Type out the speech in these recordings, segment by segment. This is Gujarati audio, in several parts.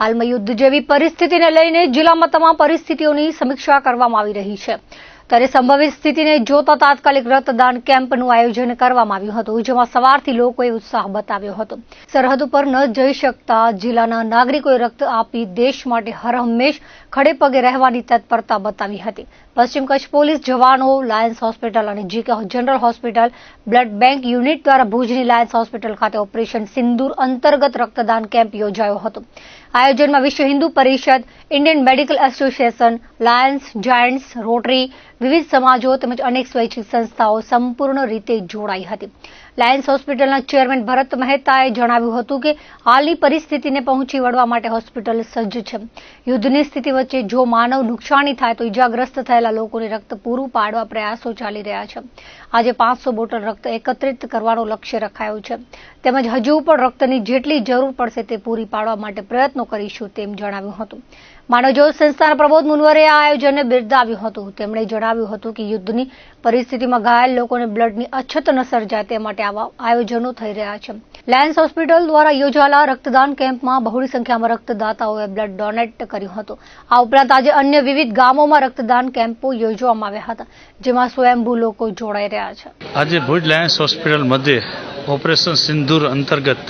હાલમાં યુદ્ધ જેવી પરિસ્થિતિને લઈને જિલ્લામાં તમામ પરિસ્થિતિઓની સમીક્ષા કરવામાં આવી રહી છે. ત્યારે સંભવિત સ્થિતિને જોતા તાત્કાલિક રક્તદાન કેમ્પનું આયોજન કરવામાં આવ્યું હતું, જેમાં સવારથી લોકોએ ઉત્સાહ બતાવ્યો હતો. સરહદ ઉપર ન જઈ શકતા જિલ્લાના નાગરિકોએ રક્ત આપી દેશ માટે હરહંમેશ ખડે પગે રહેવાની તત્પરતા બતાવી હતી. પશ્ચિમ કચ્છ પોલીસ જવાનો લાયન્સ હોસ્પિટલ અને GK general hospital blood bank unit દ્વારા ભુજની લાયન્સ હોસ્પિટલ ખાતે ઓપરેશન સિંદૂર અંતર્ગત રક્તદાન કેમ્પ યોજાયો હતો. આયોજનમાં Vishwa Hindu Parishad, Indian medical association, Lions, Giants, Rotary વિવિધ સમાજો તેમજ અનેક સ્વૈચ્છિક સંસ્થાઓ સંપૂર્ણ રીતે જોડાઈ હતી. લાયન્સ હોસ્પિટલના ચેરમેન ભરત મહેતાએ જણાવ્યું હતું કે, હાલની પરિસ્થિતિને પહોંચી વળવા માટે હોસ્પિટલ સજ્જ છે. યુદ્ધની સ્થિતિ વચ્ચે જો માનવ નુકસાની થાય તો ઇજાગ્રસ્ત થયેલા લોકોને રક્ત પૂરું પાડવા પ્રયાસો ચાલી રહ્યા છે. આજે પાંચસો બોટલ રક્ત એકત્રિત કરવાનો લક્ષ્ય રખાયો છે. તેમજ હજુ પણ રક્તની જેટલી જરૂર પડશે તે પૂરી પાડવા માટે પ્રયત્નો કરીશું તેમ જણાવ્યું હતું. માનવજ્યોત સંસ્થાના પ્રબોધ મુનવરે આ આયોજનને બિરદાવ્યું હતું. તેમણે જણાવ્યું હતું કે યુદ્ધની પરિસ્થિતિમાં ઘાયલ લોકોને બ્લડની અછત ન સર્જાય તે માટે આવા આયોજનો થઈ રહ્યા છે. લાયન્સ હોસ્પિટલ દ્વારા યોજાયેલા રક્તદાન કેમ્પમાં બહોળી સંખ્યામાં રક્તદાતાઓએ બ્લડ ડોનેટ કર્યું હતું. આ ઉપરાંત આજે અન્ય વિવિધ ગામોમાં રક્તદાન કેમ્પો યોજવામાં આવ્યા હતા, જેમાં સ્વયંભૂ લોકો જોડાઈ રહ્યા છે. આજે ભુજ લાયન્સ હોસ્પિટલ મધ્યે ઓપરેશન સિંદૂર અંતર્ગત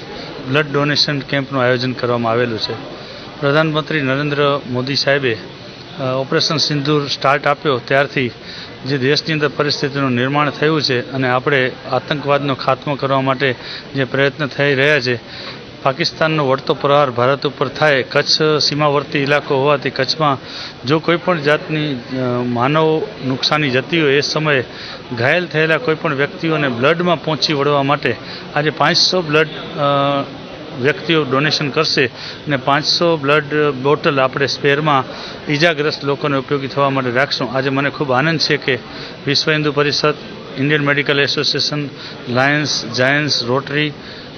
બ્લડ ડોનેશન કેમ્પનું આયોજન કરવામાં આવેલું છે. પ્રધાનમંત્રી નરેન્દ્ર મોદી સાહેબે ઓપરેશન સિંદૂર સ્ટાર્ટ આપ્યો ત્યારથી જે દેશની અંદર પરિસ્થિતિનું નિર્માણ થયું છે અને આપણે આતંકવાદનો ખાત્મો કરવા માટે જે પ્રયત્ન થઈ રહ્યા છે, પાકિસ્તાનનો વળતો પ્રહાર ભારત ઉપર થાય, કચ્છ સીમાવર્તી ઇલાકો હોવાથી કચ્છમાં જો કોઈ પણ જાતની માનવ નુકસાની જતી હોય, એ સમયે ઘાયલ થયેલા કોઈપણ વ્યક્તિઓને બ્લડમાં પહોંચી વળવા માટે આજે પાંચસો બ્લડ વ્યક્તિઓ ડોનેશન કરશે અને પાંચસો બ્લડ બોટલ આપણે સ્પેરમાં ઈજાગ્રસ્ત લોકોને ઉપયોગી થવા માટે રાખશું. આજે મને ખૂબ આનંદ છે કે Vishwa Hindu Parishad, Indian medical association, Lions, Giants, Rotary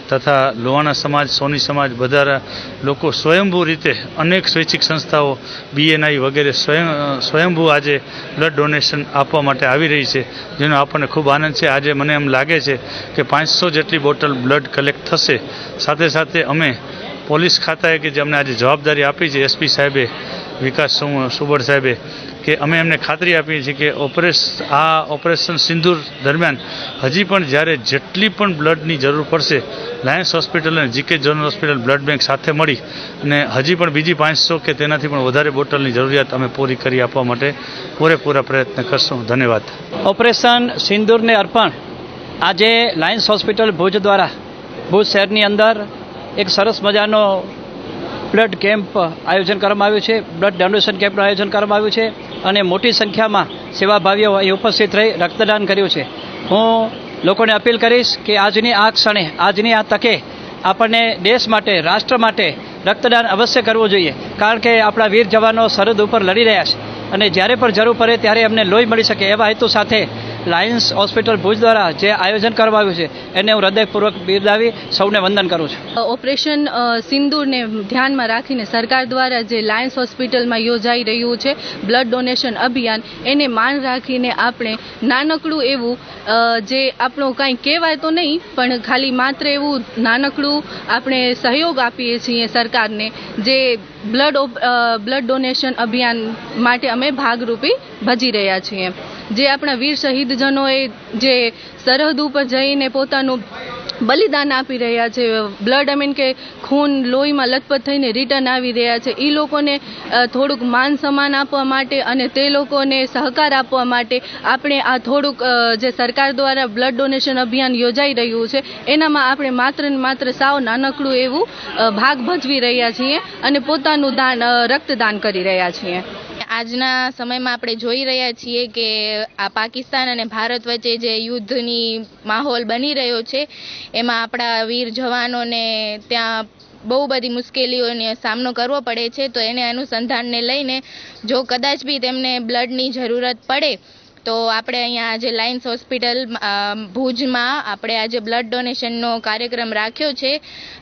તથા લોહાણા સમાજ, સોની સમાજ બધા લોકો સ્વયંભૂ રીતે અનેક સ્વૈચ્છિક સંસ્થાઓ બીએનઆઈ વગેરે સ્વયં, સ્વયંભૂ આજે બ્લડ ડોનેશન આપવા માટે આવી રહી છે, જેનો આપણને ખૂબ આનંદ છે. આજે મને એમ લાગે છે કે પાંચસો જેટલી બોટલ બ્લડ કલેક્ટ થશે. સાથે સાથે અમે પોલીસ ખાતાએ કે જે અમને આજે જવાબદારી આપી છે એસપી સાહેબે, વિકાસ સુબળ સાહેબે કે અમે એમને ખાતરી આપીએ છીએ કે ઓપરેશ આ ઓપરેશન સિંદૂર દરમિયાન હજી પણ જ્યારે જેટલી પણ બ્લડની જરૂર પડશે, લાયન્સ હોસ્પિટલ અને GK general hospital blood bank સાથે મળી અને હજી પણ બીજી પાંચસો કે તેનાથી પણ વધારે બોટલની જરૂરિયાત અમે પૂરી કરી આપવા માટે પૂરેપૂરા પ્રયત્ન કરશું. ધન્યવાદ. ઓપરેશન સિંદૂરને અર્પણ. આજે લાયન્સ હોસ્પિટલ ભુજ દ્વારા, ભુજ શહેરની અંદર એક સરસ મજાનો બ્લડ કેમ્પ આયોજન કરવામાં આવ્યું છે. બ્લડ ડોનેશન કેમ્પનું આયોજન કરવામાં આવ્યું છે. અને મોટી સંખ્યામાં સેવાભાવીઓ અહીં ઉપસ્થિત રહી રક્તદાન કર્યું છે. હું લોકોને અપીલ કરીશ કે આજની આ ક્ષણે, આજની આ તકે આપણને દેશ માટે, રાષ્ટ્ર માટે રક્તદાન અવશ્ય કરવું જોઈએ. કારણ કે આપણા વીર જવાનો સરહદ ઉપર લડી રહ્યા છે. અને જ્યારે પણ જરૂર પડે ત્યારે એમને લોહી મળી શકે એવા હેતુ સાથે લાયન્સ હોસ્પિટલ ભુજ દ્વારા જે આયોજન કરવામાં આવ્યું છે, એને હું હૃદયપૂર્વક બિરદાવી સૌને વંદન કરું છું. ઓપરેશન સિંદૂરને ધ્યાનમાં રાખીને સરકાર દ્વારા જે લાયન્સ હોસ્પિટલમાં યોજાઈ રહ્યું છે, બ્લડ ડોનેશન અભિયાન, એને માન રાખીને આપણે નાનકડું એવું જે આપણું કાંઈ કહેવાય તો નહીં, પણ ખાલી માત્ર એવું નાનકડું આપણે સહયોગ આપીએ છીએ સરકારને, જે બ્લડ બ્લડ ડોનેશન અભિયાન માટે અમે ભાગરૂપી ભજી રહ્યા છીએ. જે આપણા વીર શહીદજનોએ જે સરહદ ઉપર જઈને પોતાનું બલિદાન આપી રહ્યા છે. બ્લડ આઈ મીન કે ખૂન, લોહીમાં લથપથ થઈને રિટર્ન આવી રહ્યા છે. એ લોકોને થોડુંક માન સન્માન આપવા માટે અને તે લોકોને સહકાર આપવા માટે આપણે આ થોડુંક જે સરકાર દ્વારા બ્લડ ડોનેશન અભિયાન યોજાઈ રહ્યું છે, એનામાં આપણે માત્ર ને માત્ર સાવ નાનકડું એવું ભાગ ભજવી રહ્યા છીએ અને પોતાનું દાન રક્તદાન કરી રહ્યા છીએ. આજના સમયમાં આપણે જોઈ રહ્યા છીએ કે આ પાકિસ્તાન અને ભારત વચ્ચે જે યુદ્ધની માહોલ બની રહ્યો છે, એમાં આપણા વીર જવાનોને ત્યાં બહુ બધી મુશ્કેલીઓનો સામનો કરવો પડે છે, તો એને અનુસંધાનને લઈને જો કદાચ બી તેમને બ્લડની જરૂરત પડે, તો આપણે અહીંયા આજે લાયન્સ હોસ્પિટલ ભુજમાં આપણે આજે બ્લડ ડોનેશનનો કાર્યક્રમ રાખ્યો છે.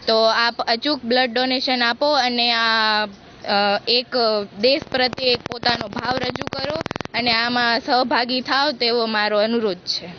તો આપ અચૂક બ્લડ ડોનેશન આપો અને આ એક દેશ પ્રત્યે એક પોતાનો ભાવ રજૂ કરો અને આમાં સહભાગી થાવ તેવો મારો અનુરોધ છે.